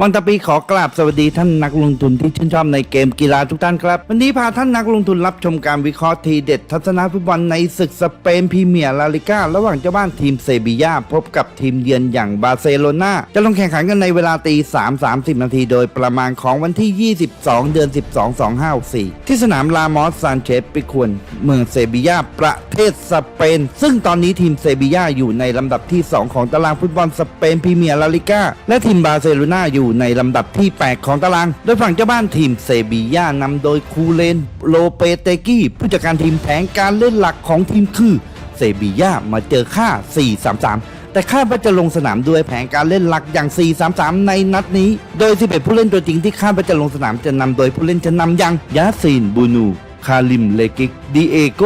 มอนตาปีขอกราบสวัสดีท่านนักลงทุนที่ชื่นชอบในเกมกีฬาทุกท่านครับ วันนี้พาท่านนักลงทุนรับชมการวิเคราะห์ทีเด็ดทัศนฟุตบอลในศึกสเปนพรีเมียร์ลาลิก้าระหว่างเจ้าบ้านทีมเซบียาพบกับทีมเยือนอย่างบาร์เซโลนาจะลงแข่งขันกันในเวลาตี3 30นาทีโดยประมาณของวันที่ 22 เดือน 12 2564ที่สนามลามอสซานเชสปิควนเมืองเซบียาประเทศสเปน ซึ่งตอนนี้ทีมเซบียาอยู่ในลำดับที่ 2 ของตารางฟุตบอลสเปนพรีเมียร์ลาลิก้าและทีมบาร์เซโลนาอยู่ในลำดับที่ 8 ของตาราง โดยฝั่งเจ้าบ้านทีมเซบีย่านำโดยคูเลน โลเปเตกี้ ผู้จัดการทีมแผนการเล่นหลักของทีมคือเซบีย่ามาเจอค่า 4-3-3 แต่คาดว่าจะลงสนามด้วยแผนการเล่นหลักอย่าง 4-3-3 ในนัดนี้ โดย 11 ผู้เล่นตัวจริงที่คาดว่าจะลงสนามจะนำโดยผู้เล่นจะนำอย่างยาซีนบูนู คาลิมเลกิกดิเอโก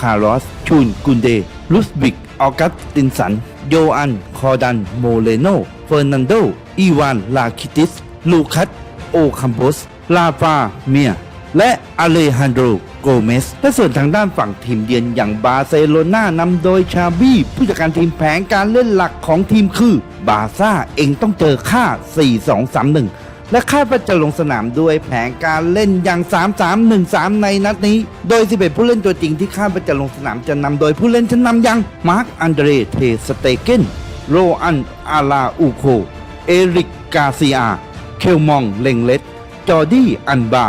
คาร์ลอส ชูน กุนเด ลุสบิก ออกัสตินสัน โยอัน คอดัน โมเลโน อร์นันโด อีวาน ลาคิติส ลูคัส โอคัมโบส ลาฟาเมีย และอเลฮันโดโกเมส และส่วนทางด้านฝั่งทีมเยือนอย่างบาร์เซโลนานำโดยชาบี้ ผู้จัดการทีมแผนการเล่นหลักของทีมคือบาซ่าเองต้องเจอค่า 4-2-3-1และคาดว่าจะลงสนามด้วยแผนการเล่นอย่าง 3-3-1-3 ในนัดนี้ โดย 11 ผู้เล่นตัวจริงที่คาดว่าจะลงสนามจะนำโดยผู้เล่นชั้นนำอย่างมาร์คอันเดรเทสเตเกน โรอัน อาลาอูโค เอริก กาเซียเคลมอง เลงเลตจอร์ดี้ อันบา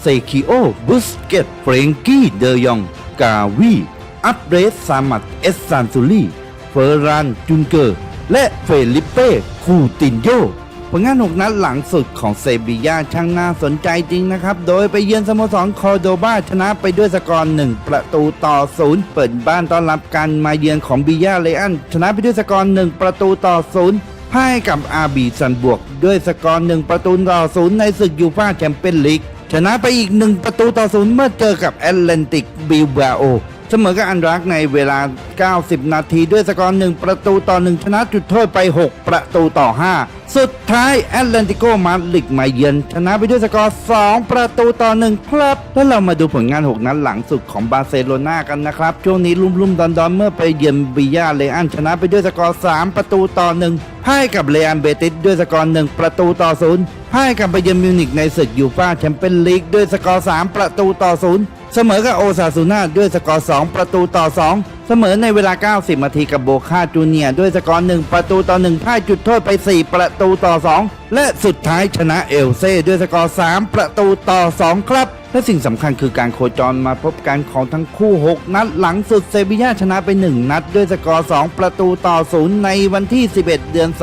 เซคิโอ บุสเกต เฟรงกี้ เดยอง กาวี อัปเรสซามัต เอสซานซูลี เฟอร์ราน จุนเกอร์ และเฟลิปเป้ คูตินโย ผลงานหกนัดหลังสุดของเซบียาช่างน่าสนใจจริงนะครับ โดยไปเยือนสโมสรคอร์โดบาชนะไปด้วยสกอร์1ประตูต่อศูนย์เปิดบ้านต้อนรับการมาเยือนของบียาเลอันชนะไปด้วยสกอร์1ประตูต่อศูนย์พ่ายกับอาบีซันบวก ด้วยสกอร์1ประตูต่อศูนย์ในศึกยูฟ่าแชมเปี้ยนลีกชนะไปอีก1ประตูต่อศูนย์เมื่อเจอกับแอตแลนติกบิลบาโอ เสมอกับอันรักในเวลา 90 นาทีด้วยสกอร์1ประตูต่อ 1 ชนะจุดโทษไป 6 ประตูต่อ 5 สุดท้ายแอตแลนติโกมาดริดมาเยือนชนะไปด้วยสกอร์ 2 ประตูต่อ 1 ครับ แล้วเรามาดูผลงาน 6 นัดหลังสุดของบาร์เซโลนากันนะครับ ช่วงนี้ลุ่มๆดอนๆ เมื่อไปเยือนบิยาเลอันชนะไปด้วยสกอร์ 3 ประตูต่อ 1พ่ายกับเรอัลเบติสด้วยสกอร์ 1 ประตูต่อ 0พ่ายกับไปเยือนมิวนิกในศึกยูฟ่าแชมเปี้ยนลีกด้วยสกอร์ 3 ประตูต่อ 0 เสมอกับโอซาซูน่าด้วยสกอร์ 2 ประตูต่อ 2 เสมอในเวลา 90 นาทีกับโบคาจูเนียด้วยสกอร์ 1 ประตูต่อ 1พ่ายจุดโทษไป 4 ประตูต่อ 2 และสุดท้ายชนะเอลเซ่ด้วยสกอร์ 3 ประตูต่อ 2 ครับ และสิ่งสำคัญคือการโคจรมาพบกันของทั้งคู่ 6 นัดหลังสุดเซบียาชนะไป 1 นัดด้วยสกอร์ 2 ประตูต่อ 0 ในวันที่ 11 เดือน 2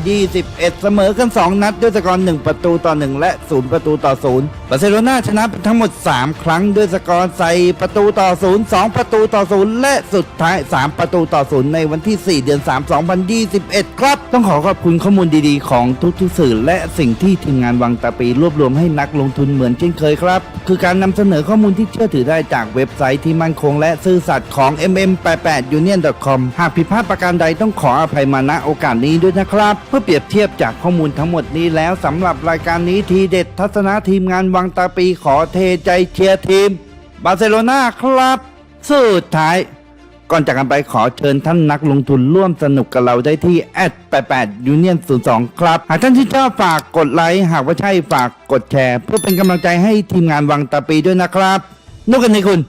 2021 เสมอกัน 2 นัดด้วยสกอร์ 1 ประตูต่อ 1 และ 0 ประตูต่อ 0 บาร์เซโลนาชนะไปทั้งหมด 3 ครั้งด้วยสกอร์ใส่ประตูต่อ 0 2 ประตูต่อ 0 และสุดท้าย 3 ประตูต่อ 0 ในวันที่ 4 เดือน 3 2021 ครับ ต้องขอขอบคุณข้อมูลดีๆ ของทุกๆสื่อและสิ่งที่ทีมงานวังตาปีรวบรวมให้นักลงทุนเหมือนเช่นเคยครับคือการนำเสนอข้อมูลที่เชื่อถือได้จากเว็บไซต์ที่มั่นคงและซื่อสัตย์ของ mm88union.com หากผิดพลาดประการใดต้องขออภัยมาณโอกาสนี้ด้วยนะครับ เพื่อเปรียบเทียบจากข้อมูลทั้งหมดนี้แล้วสำหรับรายการนี้ทีเด็ดทัศนะทีมงานวังตาปีขอเทใจเชียร์ทีม บาร์เซโลนาครับ สุดท้าย ก่อนจากกันไปขอเชิญท่านนักลงทุนร่วมสนุกกับเราได้ที่88 union 02 ครับ หากท่านที่ชอบฝากกดไลค์หากว่าใช่ฝากกดแชร์ เพื่อเป็นกำลังใจให้ทีมงานวังตะปีด้วยนะครับนุกกันในคุณ